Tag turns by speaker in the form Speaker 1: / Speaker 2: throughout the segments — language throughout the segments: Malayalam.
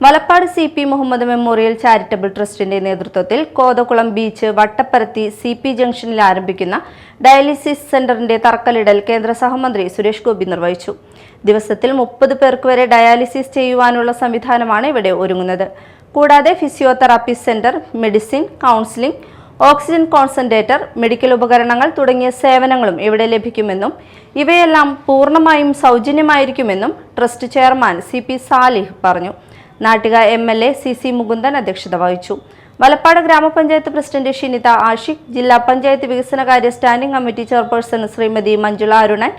Speaker 1: Valappad C P Muhammad memorial charitable ട്രസ്റ്റിന്റെ നേതൃത്വത്തിൽ Kothakulam beach Vattapparathi C P ജംഗ്ഷനിൽ ആരംഭിക്കുന്ന ഡയാലിസിസ് സെന്ററിന്റെ തറക്കല്ലിടൽ കേന്ദ്ര സഹമന്ത്രി സുരേഷ് ഗോപി നിർവഹിച്ചു. ദിവസത്തിൽ മുപ്പത് പേർക്ക് വരെ ഡയാലിസിസ് ചെയ്യുവാനുള്ള സംവിധാനമാണ് ഇവിടെ ഒരുങ്ങുന്നത്. കൂടാതെ physiotherapy centre medicine counselling oxygen concentrator medical ഉപകരണങ്ങൾ തുടങ്ങിയ സേവനങ്ങളും ഇവിടെ ലഭിക്കുമെന്നും ഇവയെല്ലാം പൂർണമായും സൗജന്യമായിരിക്കുമെന്നും trust chairman C P Salih പറഞ്ഞു. Nattika M L A C C Mukundan അധ്യക്ഷത വഹിച്ചു. വലപ്പാട് ഗ്രാമപഞ്ചായത്ത് പ്രസിഡന്റ് ഷിനിത ആഷിഖ് ജില്ലാ പഞ്ചായത്ത് വികസനകാര്യ standing committee chairperson Shrimati Manjula Arunan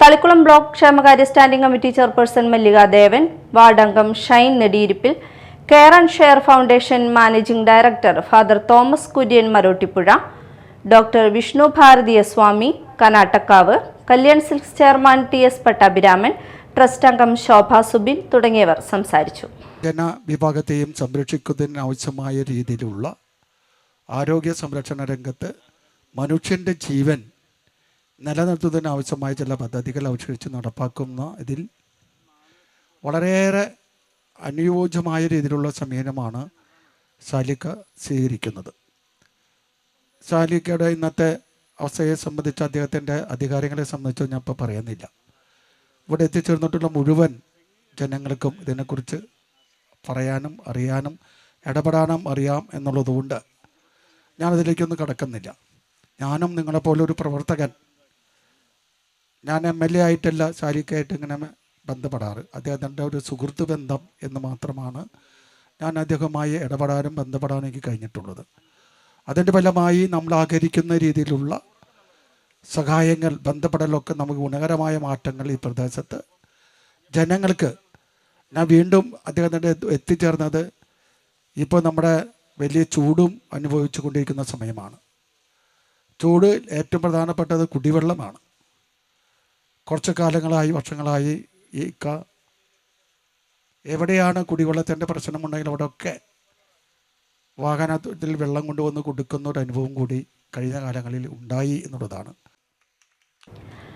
Speaker 1: Thalikkulam block ക്ഷേമകാര്യ standing committee chairperson Mallika Devan ward അംഗം Shine Nediyirippil care and share foundation managing director father Thomas Kurian Marottippuzha doctor Vishnu Bharatiya Swami Kanattakkavu Kalyan silks chairman T S Pattabhiraman trust അംഗം ശോഭ സുബിൻ തുടങ്ങിയവർ സംസാരിച്ചു.
Speaker 2: ജനവിഭാഗത്തെയും സംരക്ഷിക്കുന്നതിന് ആവശ്യമായ രീതിയിലുള്ള ആരോഗ്യ സംരക്ഷണ രംഗത്ത് മനുഷ്യന്റെ ജീവൻ നിലനിർത്തുന്നതിന് ആവശ്യമായ ചില പദ്ധതികൾ ആവിഷ്കരിച്ച് നടപ്പാക്കുന്ന ഇതിൽ വളരെയേറെ അനുയോജ്യമായ രീതിയിലുള്ള സമീപനമാണ് സാലിക്ക സ്വീകരിക്കുന്നത്. ശാലിക്കയുടെ ഇന്നത്തെ അവസ്ഥയെ സംബന്ധിച്ച് അദ്ദേഹത്തിന്റെ അധികാരങ്ങളെ സംബന്ധിച്ച് ഞാൻ ഇപ്പോൾ പറയുന്നില്ല. ഇവിടെ എത്തിച്ചേർന്നിട്ടുള്ള മുഴുവൻ ജനങ്ങൾക്കും ഇതിനെക്കുറിച്ച് പറയാനും അറിയാനും ഇടപെടാനും അറിയാം എന്നുള്ളതുകൊണ്ട് ഞാനതിലേക്കൊന്നും കടക്കുന്നില്ല. ഞാനും നിങ്ങളെപ്പോലെ ഒരു പ്രവർത്തകൻ. ഞാൻ എം എൽ എ ആയിട്ടല്ല ശാരിക്കായിട്ട് ഇങ്ങനെ ബന്ധപ്പെടാറ്. അദ്ദേഹത്തിന്റെ ഒരു സുഹൃത്ത് ബന്ധം എന്ന് മാത്രമാണ് ഞാൻ അദ്ദേഹവുമായി ഇടപെടാനും ബന്ധപ്പെടാനും എനിക്ക് കഴിഞ്ഞിട്ടുള്ളത്. അതിന്റെ ഫലമായി നമ്മൾ ആഗ്രഹിക്കുന്ന രീതിയിലുള്ള സഹായങ്ങൾ ബന്ധപ്പെടലൊക്കെ നമുക്ക് ഗുണകരമായ മാറ്റങ്ങൾ ഈ പ്രദേശത്ത്. ജനങ്ങൾക്ക് ഞാൻ വീണ്ടും അദ്ദേഹത്തിന്റെ എത്തിച്ചേർന്നത് ഇപ്പോൾ നമ്മുടെ വലിയ ചൂടും അനുഭവിച്ചു കൊണ്ടിരിക്കുന്ന സമയമാണ്. ചൂട് ഏറ്റവും പ്രധാനപ്പെട്ടത് കുടിവെള്ളമാണ്. കുറച്ച് കാലങ്ങളായി വർഷങ്ങളായി ഈ ക എവിടെയാണ് കുടിവെള്ളത്തിന്റെ പ്രശ്നമുണ്ടെങ്കിൽ അവിടെയൊക്കെ വാഹനത്തിൽ വെള്ളം കൊണ്ടുവന്ന് കൊടുക്കുന്ന ഒരു അനുഭവം കൂടി കഴിഞ്ഞ കാലങ്ങളിൽ ഉണ്ടായി എന്നുള്ളതാണ്.